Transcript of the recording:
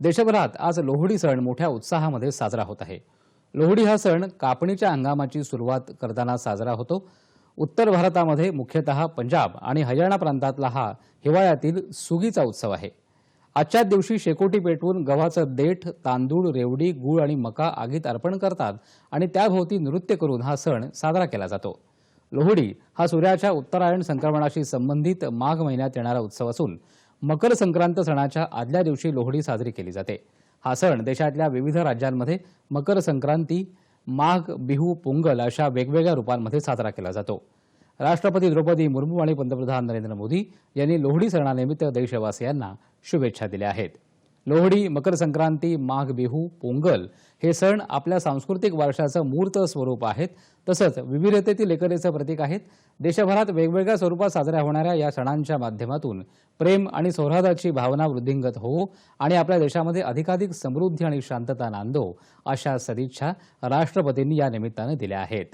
देशभरात आज लोहडी सण मोठ्या उत्साहामध्ये साजरा होत आहे. लोहडी हा सण कापणीच्या हंगामाची सुरुवात करताना साजरा होतो. उत्तर भारतामध्ये मुख्यतः पंजाब आणि हरियाणा प्रांतातला हा हिवाळ्यातील सुगीचा उत्सव आहे. आजच्याच दिवशी शेकोटी पेटवून गव्हाचं देठ तांदूळ रेवडी गूळ आणि मका आगीत अर्पण करतात आणि त्याभोवती नृत्य करून हा सण साजरा केला जातो. लोहडी हा सूर्याच्या उत्तरायण संक्रमणाशी संबंधित माघ महिन्यात येणारा उत्सव असून मकर संक्रांत सणाच्या आदल्या दिवशी लोहडी साजरी केली जाते. हा सण देशातल्या विविध राज्यांमध्ये मकर संक्रांती माघ बिहू पोंगल अशा वेगवेगळ्या रूपांमध्ये साजरा केला जातो. राष्ट्रपती द्रौपदी मुर्मू आणि पंतप्रधान नरेंद्र मोदी यांनी लोहडी सणानिमित्त देशवासियांना शुभेच्छा दिल्या आहेत. लोहडी मकर संक्रांती माघ बिहू पोंगल हे सण आपल्या सांस्कृतिक वारशाचं मूर्त स्वरूप आहेत. तसंच विविधतेतील एकतेचं प्रतीक आहेत. देशभरात वेगवेगळ्या स्वरूपात साजऱ्या होणाऱ्या या सणांच्या माध्यमातून प्रेम आणि सौहार्दाची भावना वृद्धिंगत हो आणि आपल्या देशामध्ये अधिकाधिक समृद्धी आणि शांतता नांदो अशा सदिच्छा राष्ट्रपतींनी या निमित्तानं दिल्या आहेत.